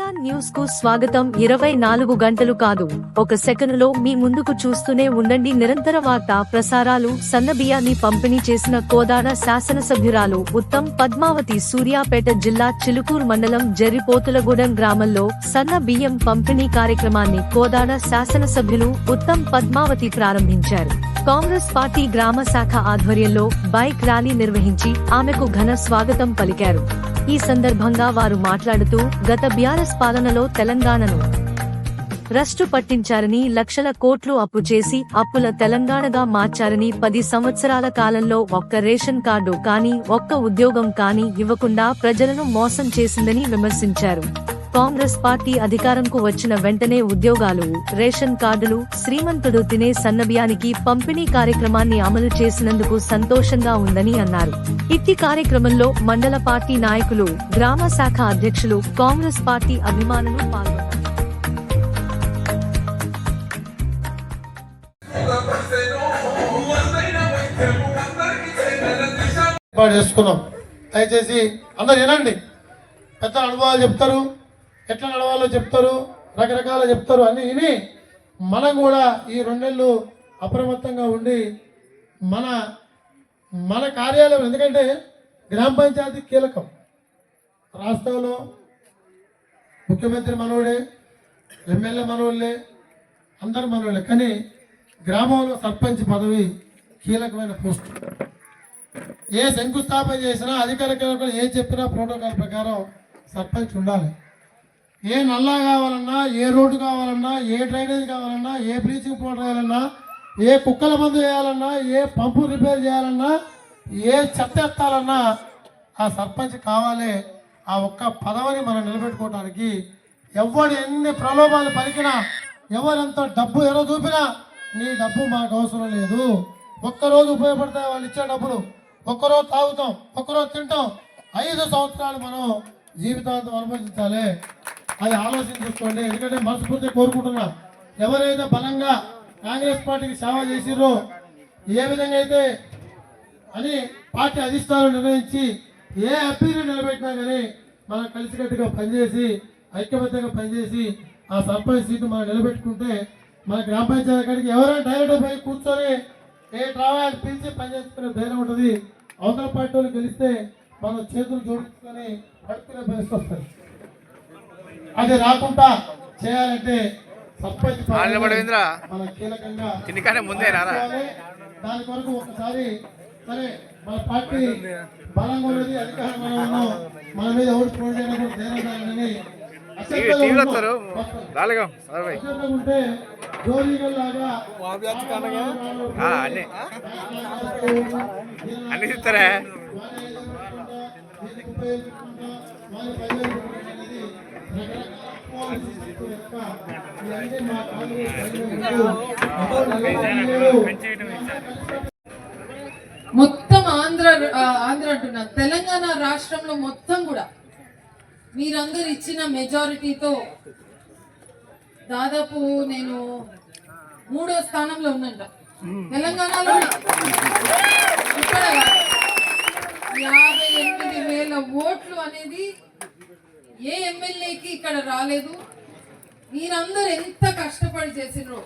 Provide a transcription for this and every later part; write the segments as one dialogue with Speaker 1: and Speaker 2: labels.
Speaker 1: BR న్యూస్కు స్వాగతం. ఇరవై నాలుగు గంటలు కాదు. ఒక సెకనులో మీ ముందుకు చూస్తూనే ఉండండి. నిరంతర వార్త ప్రసారాలు సన్నబియ్యాన్ని పంపిణీ చేసిన కోదాడ శాసనసభ్యురాలు ఉత్తమ్ పద్మావతి సూర్యాపేట జిల్లా చిలుకూరు మండలం జరిపోతులగూడెం గ్రామంలో సన్న బియ్యం పంపిణీ కార్యక్రమాన్ని కోదాడ శాసనసభ్యులు ఉత్తమ్ పద్మావతి ప్రారంభించారు. కాంగ్రెస్ పార్టీ గ్రామ శాఖ ఆధ్వర్యంలో బైక్ ర్యాలీ నిర్వహించి ఆమెకు ఘన స్వాగతం పలికారు. ఈ సందర్భంగా వారు మాట్లాడుతూ గత బీఆర్ఎస్ పాలనలో తెలంగాణను రష్టు పట్టించారని లక్షల కోట్లు అప్పు చేసి అప్పుల తెలంగాణగా మార్చారని పది సంవత్సరాల కాలంలో ఒక్క రేషన్ కార్డు కానీ ఒక్క ఉద్యోగం కానీ ఇవ్వకుండా ప్రజలను మోసం చేసిందని విమర్శించారు. కాంగ్రెస్ పార్టీ అధికారంకు వచ్చిన వెంటనే ఉద్యోగాలు రేషన్ కార్డులు శ్రీమంతుడు తినే సన్నబియానికి పంపిణీ కార్యక్రమాన్ని అమలు చేసినందుకు సంతోషంగా ఉందని అన్నారు. ఇట్టి కార్యక్రమంలో మండల పార్టీ నాయకులు గ్రామ శాఖ అధ్యక్షులు కాంగ్రెస్ పార్టీ అభిమానులు పాల్గొన్నారు.
Speaker 2: చేసుకున్నాం. దయచేసి అందరు వినండి. పెద్ద అనుభవాలు చెప్తారు. ఎట్లా నడవాలో చెప్తారు? రకరకాల చెప్తారు. అన్ని విని మనం కూడా ఈ రెండేళ్ళు అప్రమత్తంగా ఉండి మన మన కార్యాలయం ఎందుకంటే గ్రామ పంచాయతీ కీలకం. రాష్ట్రంలో ముఖ్యమంత్రి మనోడే ఎమ్మెల్యే మనోళ్ళే అందరు మనోళ్ళే. కానీ గ్రామంలో సర్పంచ్ పదవి కీలకమైన పోస్ట్. ఏ శంకుస్థాపన చేసినా అధికారికంగా ఏం చెప్పినా ప్రోటోకాల్ ప్రకారం సర్పంచ్ ఉండాలి. ఏ నల్లా కావాలన్నా ఏ రోడ్డు కావాలన్నా ఏ డ్రైనేజ్ కావాలన్నా ఏ బ్లీచింగ్ పౌడర్ వేయాలన్నా ఏ కుక్కల మందు వేయాలన్నా ఏ పంపు రిపేర్ చేయాలన్నా ఏ చెత్త ఎత్తాలన్నా ఆ సర్పంచ్ కావాలి. ఆ ఒక్క పదవిని మనం నిలబెట్టుకోవడానికి ఎవడు ఎన్ని ప్రలోభాలు పలికినా ఎవరెంత డబ్బు ఎలా చూపినా నీ డబ్బు మాకు అవసరం లేదు. ఒక్కరోజు ఉపయోగపడతాయి వాళ్ళు ఇచ్చే డబ్బులు. ఒక్కరోజు తాగుతాం ఒక్కరోజు తింటాం. ఐదు సంవత్సరాలు మనం జీవితాంతం అనుభవించాలి. అది ఆలోచించుకోండి. ఎందుకంటే మనస్ఫూర్తిగా కోరుకుంటున్నా. ఎవరైతే బలంగా కాంగ్రెస్ పార్టీకి సేవ చేసిరో ఏ విధంగా అయితే అని పార్టీ అధిష్టానం నిర్ణయించి ఏ అభ్యర్థి నిలబెట్టినా కానీ మనం కలిసికట్టుగా పనిచేసి ఐక్యబద్ధంగా పనిచేసి ఆ సర్పంచ్ సీటు మనం నిలబెట్టుకుంటే మన గ్రామ పంచాయతీ కాడికి ఎవరైనా డైరెక్ట్ పోయి కూర్చొని ఏ ట్రావెల్ పిలిచి పనిచేసుకునే ధైర్యం ఉంటుంది. అవతల పార్టీ వాళ్ళు గెలిస్తే మనం చేతులు జోడించుకొని పడుకునే పరిస్థితి వస్తుంది. అది రాకుండా చేయాలంటే? మన కీలకంగా
Speaker 3: ముందే రారా?
Speaker 2: దాని కొరకు ఒకసారి సరే మన పార్టీ బలంగా ఉన్నది అధికారం మనం మీద పోటీ ఉంటే
Speaker 3: అన్ని. అన్ని ఇస్తారా
Speaker 4: మొత్తం ఆంధ్ర ఆంధ్ర అంటున్నాను తెలంగాణ రాష్ట్రంలో మొత్తం కూడా మీరందరు ఇచ్చిన మెజారిటీతో దాదాపు నేను మూడో స్థానంలో ఉన్నంట తెలంగాణలో ఇక్కడ యాభై ఎనిమిది వేల ఓట్లు అనేది ఏ ఎమ్మెల్యేకి ఇక్కడ రాలేదు? మీరందరూ ఎంత కష్టపడి చేసిండ్రో?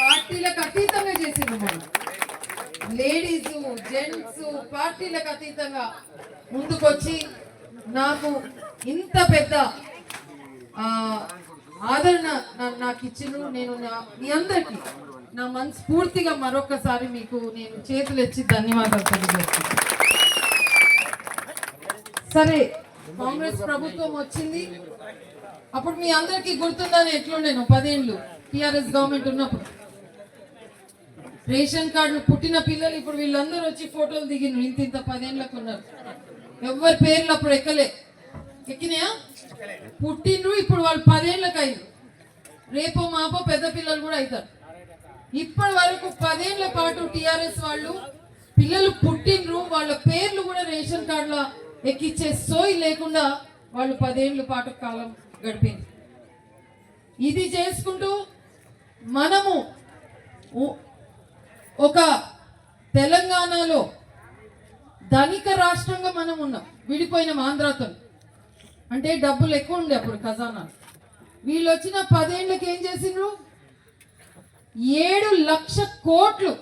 Speaker 4: పార్టీలకు అతీతంగా చేసిండ్రు మనం లేడీస్ జెంట్స్ పార్టీలకు అతీతంగా ముందుకొచ్చి నాకు ఇంత పెద్ద ఆదరణ నాకు ఇచ్చిండ్రు నేను నా- మీ అందరికీ నా మనస్ఫూర్తిగా మరొకసారి మీకు నేను చేతులు ఇచ్చి ధన్యవాదాలు తెలియజేస్తున్నాను. సరే కాంగ్రెస్ ప్రభుత్వం వచ్చింది. అప్పుడు మీ అందరికీ గుర్తుందని ఎట్లుండేను పదేళ్ళు టిఆర్ఎస్ గవర్నమెంట్ ఉన్నప్పుడు. రేషన్ కార్డులు పుట్టిన పిల్లలు ఇప్పుడు వీళ్ళందరూ వచ్చి ఫోటోలు దిగిన ఇంత ఇంత పదేళ్ళకు ఉన్నారు. ఎవరి పేర్లు అప్పుడు ఎక్కలే. ఎక్కినాయా? పుట్టినరు ఇప్పుడు వాళ్ళు పదేళ్ళకి అయ్యారు రేపో మాపో పెద్ద పిల్లలు కూడా అవుతారు ఇప్పటి వరకు పదేళ్ళ పాటు టిఆర్ఎస్ వాళ్ళు పిల్లలు పుట్టినరు వాళ్ళ పేర్లు కూడా రేషన్ కార్డులో ఎక్కిచ్చే సోయి లేకుండా వాళ్ళు పదేళ్ళ పాటు కాలం గడిపింది. ఇది చేసుకుంటూ మనము ఒక తెలంగాణలో ధనిక రాష్ట్రంగా మనం ఉన్నాం. విడిపోయిన ఆంధ్రాతో. అంటే డబ్బులు ఎక్కువ ఉండే అప్పుడు ఖజానా. వీళ్ళు వచ్చిన పదేళ్ళకి ఏం చేసిండ్రు? ఏడు లక్ష కోట్లు.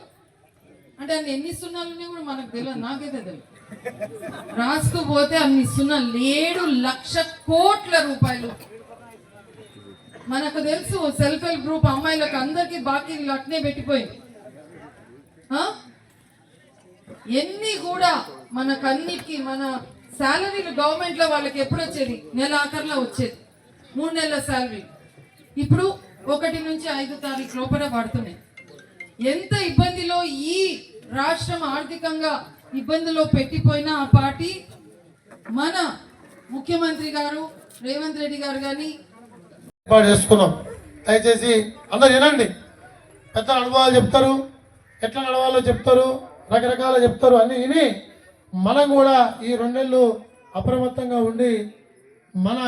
Speaker 4: అంటే అన్ని ఎన్ని సున్నాలు కూడా మనకు తెలియదు నాకైతే తెలియదు. రాసుకుపోతే అన్ని సున్నా ఏడు లక్ష కోట్ల రూపాయలు. మనకు తెలుసు సెల్ఫ్ హెల్ప్ గ్రూప్ అమ్మాయిలకు అందరికీ బాకీలు అట్నే పెట్టిపోయింది. ఆ? ఎన్ని కూడా మనకన్నిటికీ మన శాలరీలు గవర్నమెంట్లో వాళ్ళకి ఎప్పుడు వచ్చేది నెల ఆఖరిలో వచ్చేది. మూడు నెలల శాలరీ ఇప్పుడు ఒకటి నుంచి ఐదు తారీఖు లోపల పడుతున్నాయి. ఎంత ఇబ్బందిలో ఈ రాష్ట్రం ఆర్థికంగా ఇబ్బందుల్లో పెట్టిపోయిన ఆ పార్టీ మన ముఖ్యమంత్రి గారు రేవంత్ రెడ్డి గారు కానీ
Speaker 2: ఏర్పాటు చేసుకున్నాం. దయచేసి అందరు వినండి. పెద్ద అనుభవాలు చెప్తారు ఎట్లా నడవాలో చెప్తారు రకరకాల చెప్తారు అన్ని విని మనం కూడా ఈ రెండేళ్ళు అప్రమత్తంగా ఉండి మన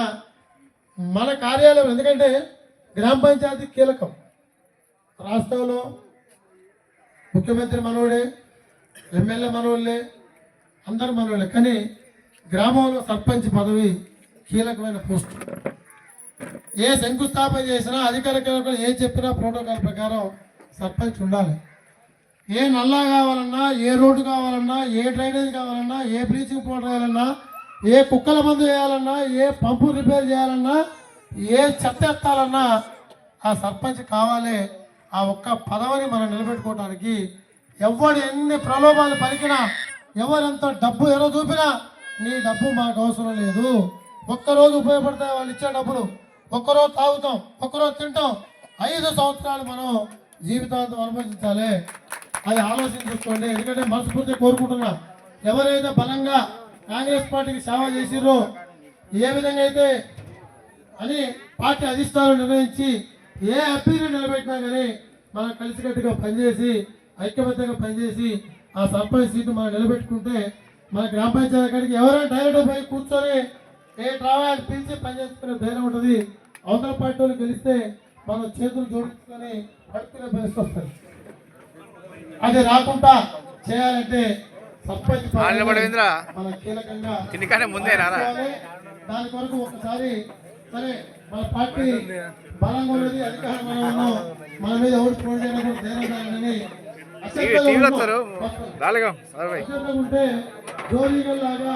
Speaker 2: మన కార్యాలయం ఎందుకంటే గ్రామ పంచాయతీ కీలకం. రాష్ట్రంలో ముఖ్యమంత్రి మనోడే ఎమ్మెల్యే మనోళ్ళే అందరు మనోళ్ళే కానీ గ్రామంలో సర్పంచ్ పదవి కీలకమైన పోస్ట్. ఏ శంకుస్థాపన చేసినా అధికారికంగా ఏ చెప్పినా ప్రోటోకాల్ ప్రకారం సర్పంచ్ ఉండాలి. ఏ నల్లా కావాలన్నా ఏ రోడ్డు కావాలన్నా ఏ డ్రైనేజ్ కావాలన్నా ఏ బ్లీచింగ్ పౌడర్ వేయాలన్నా ఏ కుక్కల మందు వేయాలన్నా ఏ పంపు రిపేర్ చేయాలన్నా ఏ చెత్త ఎత్తాలన్నా ఆ సర్పంచ్ కావాలి. ఆ ఒక్క పదవిని మనం నిలబెట్టుకోవడానికి ఎవడు ఎన్ని ప్రలోభాలు పలికినా ఎవరెంత డబ్బు ఎర చూపినా నీ డబ్బు మాకు అవసరం లేదు. ఒక్కరోజు ఉపయోగపడతాయి వాళ్ళు ఇచ్చే డబ్బులు. ఒక్కరోజు తాగుతాం ఒక్కరోజు తింటాం. ఐదు సంవత్సరాలు మనం జీవితాంతం అనుభవించాలి. అది ఆలోచించుకోండి. ఎందుకంటే మనస్ఫూర్తి కోరుకుంటున్నా. ఎవరైతే బలంగా కాంగ్రెస్ పార్టీకి సేవ చేసిర్రో ఏ విధంగా అయితే అని పార్టీ అధిష్టానం నిర్ణయించి ఏ అప్పీలు నిలబెట్టినా కానీ మనం కలిసికట్టుగా పనిచేసి ఐక్యబద్ధంగా పనిచేసి ఆ సర్పంచ్ సీటు మనం నిలబెట్టుకుంటే మన గ్రామ పంచాయతీ కాడికి ఎవరైనా డైరెక్ట్ పోయి కూర్చొని ఏ ట్రావెల్ పిలిచి పనిచేసుకునే ధైర్యం ఉంటుంది అవతల పార్టీ వాళ్ళు గెలిస్తే మనం చేతులు జోడించుకొని పడుకునే పరిస్థితి వస్తుంది అది రాకుండా చేయాలంటే సర్పంచ్? మన కీలకంగా. దాని కొరకు ఒకసారి సరే మన పార్టీ బలంగా ఉన్నది అధికారం మనం ఉన్నాం మన మీద పోటీ చేయడం ధైర్యం
Speaker 3: టీవీలో వస్తారు. రాలేగా సరే
Speaker 2: ఉంటే జోలీగల్లాగా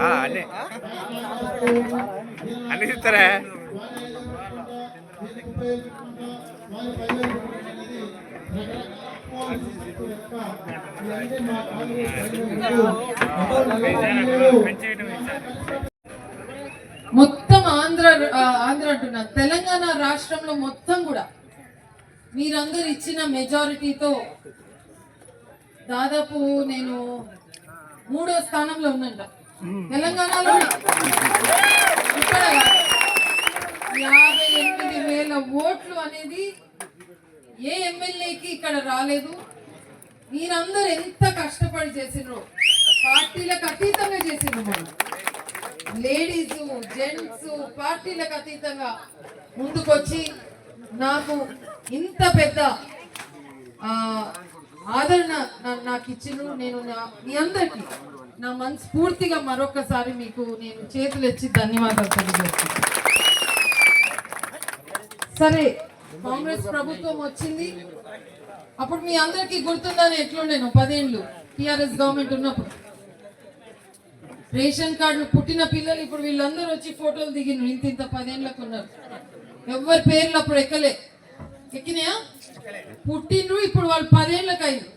Speaker 3: ఆ, అన్ని
Speaker 4: మొత్తం ఆంధ్ర ఆంధ్ర అంటున్నా తెలంగాణ రాష్ట్రంలో మొత్తం కూడా మీరందరూ ఇచ్చిన మెజారిటీతో దాదాపు నేను మూడో స్థానంలో ఉన్నంట తెలంగాణలో ఇక్కడ యాభై ఎనిమిది వేల ఓట్లు అనేది ఏ ఎమ్మెల్యేకి ఇక్కడ రాలేదు. మీరందరూ ఎంత కష్టపడి చేసిండ్రో పార్టీలకు అతీతంగా చేసిండ్రు మనం లేడీస్ జెంట్స్ పార్టీలకు అతీతంగా ముందుకొచ్చి నాకు ఇంత పెద్ద ఆదరణ నాకు ఇచ్చిన నేను నా- మీ అందరికీ నా మనస్ఫూర్తిగా మరొకసారి మీకు నేను చేతులు ఇచ్చి ధన్యవాదాలు తెలియజేస్తాను సరే కాంగ్రెస్ ప్రభుత్వం వచ్చింది. అప్పుడు మీ అందరికీ గుర్తుందని ఎట్లుండేను పదేళ్ళు టిఆర్ఎస్ గవర్నమెంట్ ఉన్నప్పుడు. రేషన్ కార్డులు పుట్టిన పిల్లలు ఇప్పుడు వీళ్ళందరూ వచ్చి ఫోటోలు దిగిన ఇంత ఇంత పదేళ్ళకు ఉన్నారు. ఎవరి పేర్లు అప్పుడు ఎక్కలే. ఎక్కినాయా? పుట్టినరు ఇప్పుడు వాళ్ళు పదేళ్ళకి అయింది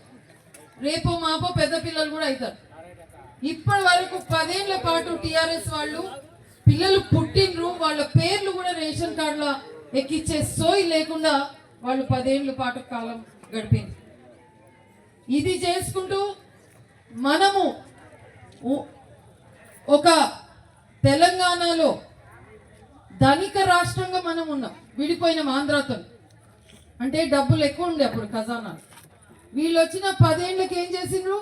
Speaker 4: రేపో మాపో పెద్ద పిల్లలు కూడా అవుతారు ఇప్పటి వరకు పదేళ్ళ పాటు టిఆర్ఎస్ వాళ్ళు పిల్లలు పుట్టినరు వాళ్ళ పేర్లు కూడా రేషన్ కార్డులో ఎక్కిచ్చే సోయి లేకుండా వాళ్ళు పదేళ్ళ పాటు కాలం గడిపింది. ఇది చేసుకుంటూ మనము ఒక తెలంగాణలో ధనిక రాష్ట్రంగా మనం ఉన్నాం. విడిపోయిన ఆంధ్రతో అంటే డబ్బులు ఎక్కువ ఉండే అప్పుడు ఖజానా. వీళ్ళు వచ్చిన పదేళ్ళకి ఏం చేసిండ్రు?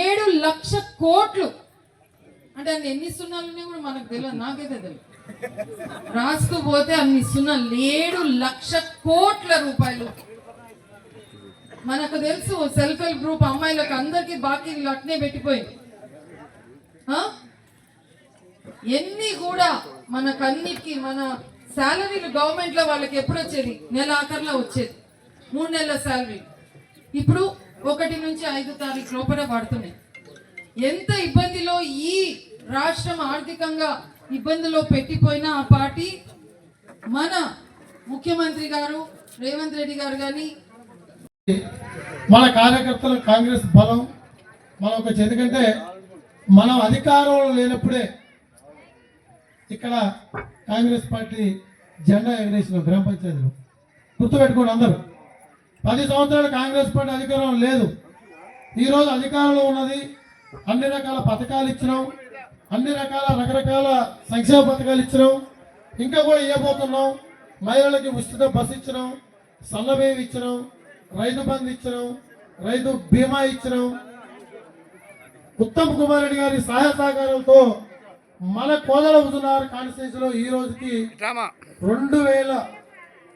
Speaker 4: ఏడు లక్ష కోట్లు. అంటే అన్ని ఎన్ని సున్నాలు కూడా మనకు తెలియదు నాకైతే తెలియదు. రాస్తూ పోతే అన్ని సున్నాలు. ఏడు లక్ష కోట్ల రూపాయలు. మనకు తెలుసు సెల్ఫ్ హెల్ప్ గ్రూప్ అమ్మాయిలకు అందరికీ బాకీలు అట్నే పెట్టిపోయింది. ఎన్ని కూడా మనకన్నిటికీ మన శాలరీలు గవర్నమెంట్లో వాళ్ళకి ఎప్పుడు వచ్చేది? నెల ఆఖరిలో వచ్చేది. మూడు నెలల శాలరీ ఇప్పుడు ఒకటి నుంచి ఐదు తారీఖు లోపల పడుతున్నాయి. ఎంత ఇబ్బందిలో ఈ రాష్ట్రం ఆర్థికంగా ఇబ్బందిలో పెట్టిపోయిన ఆ పార్టీ? మన ముఖ్యమంత్రి గారు రేవంత్ రెడ్డి గారు కానీ
Speaker 2: మన కార్యకర్తల కాంగ్రెస్ బలం మన ఒక ఎందుకంటే మనం అధికారంలో లేనప్పుడే ఇక్కడ కాంగ్రెస్ పార్టీ జెండా ఎగరేసినాం గ్రామ పంచాయతీలో. గుర్తుపెట్టుకోండి అందరూ. పది సంవత్సరాలు కాంగ్రెస్ పార్టీ అధికారం లేదు. ఈరోజు అధికారంలో ఉన్నది అన్ని రకాల పథకాలు ఇచ్చినాం. అన్ని రకాల రకరకాల సంక్షేమ పథకాలు ఇచ్చినాం. ఇంకా కూడా ఇవ్వబోతున్నాం మహిళలకి ఉచిత బస్సు ఇచ్చినాం. సన్నబేవి ఇచ్చినాం. రైతు బంధు ఇచ్చినాం. రైతు బీమా ఇచ్చినాం. ఉత్తమ్ కుమార్ రెడ్డి గారి సహాయ సహకారంతో మన కోదల హుజునార్ కాన్స్టిట్యూన్సీలో ఈ రోజుకి
Speaker 3: డ్రామా.
Speaker 2: రెండు వేల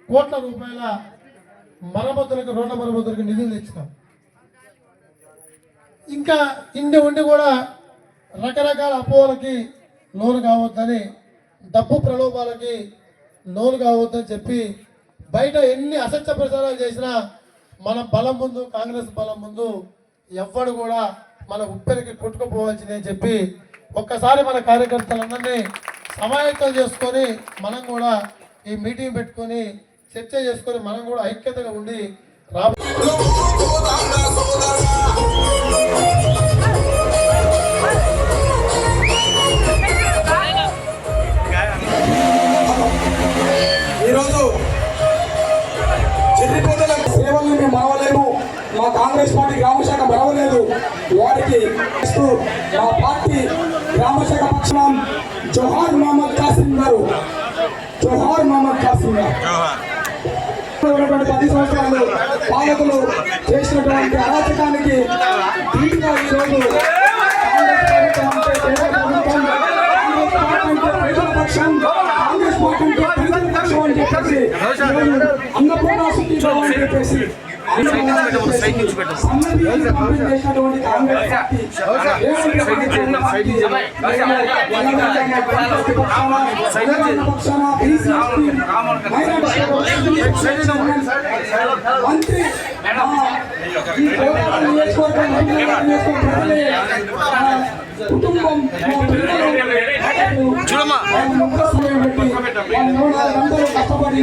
Speaker 2: కోట్ల రూపాయల మరమ్మతులకు రోడ్ల మరమ్మతులకు నిధులు తెచ్చినాం. ఇంకా ఇండి ఉండి కూడా రకరకాల అపోహలకి లోను కావద్దని డబ్బు ప్రలోభాలకి లోను కావద్దని చెప్పి బయట ఎన్ని అసత్య ప్రచారాలు చేసినా మన బలం ముందు కాంగ్రెస్ బలం ముందు ఎవ్వడు కూడా మన ఉప్పెరికి కొట్టుకుపోవాల్సిందని చెప్పి ఒక్కసారి మన కార్యకర్తలందరినీ సమాయత్తం చేసుకొని మనం కూడా ఈ మీటింగ్ పెట్టుకొని చర్చ చేసుకొని మనం కూడా ఐక్యతగా ఉండి రాబో
Speaker 5: సంవత్సరాలు పాలకులు చేసినటువంటి అరాచకానికి ధీటుగా ఈరోజు కాంగ్రెస్ అంటే పార్టీ అంటే ప్రజల పక్షం, అని చెప్పేసి అన్నపూర్ణ సుఖీ అని చెప్పేసి మంత్రి ఈ కోలార్ నియోజకవర్గం హైదరాబాద్ నియోజకవర్గం కుటుంబం
Speaker 3: చూడమ్మా.
Speaker 5: కష్టపడి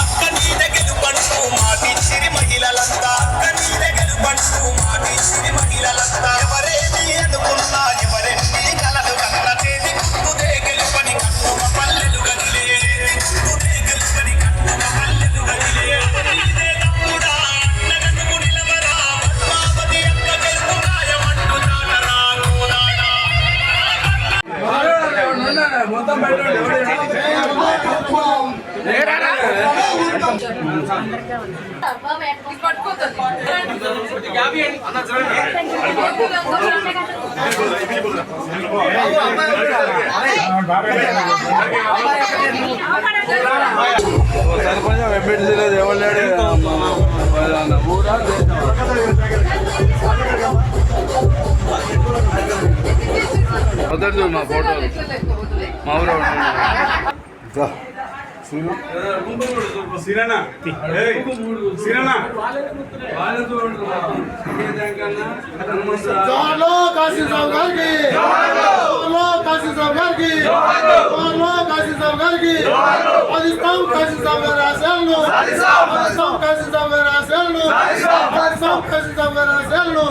Speaker 6: అక్క గెలుపంటూ మాటిచ్చిరి మహిళలంతా అక్క నీడ గెలుపంటూ
Speaker 3: కొంచెం ఎంబెడ్సీ లేదు ఎవరు లేడు ఊరా మా ఫోటోలు. మా ఊరు
Speaker 2: పాకిస్తాన్ కాశీ సాబ్ గారి ఆశయాలను. పాకిస్తాన్ కాశీ సాబ్ గారి ఆశయాలను. పాకిస్తాన్ కాశీ సాబ్ గారి ఆశయాలను.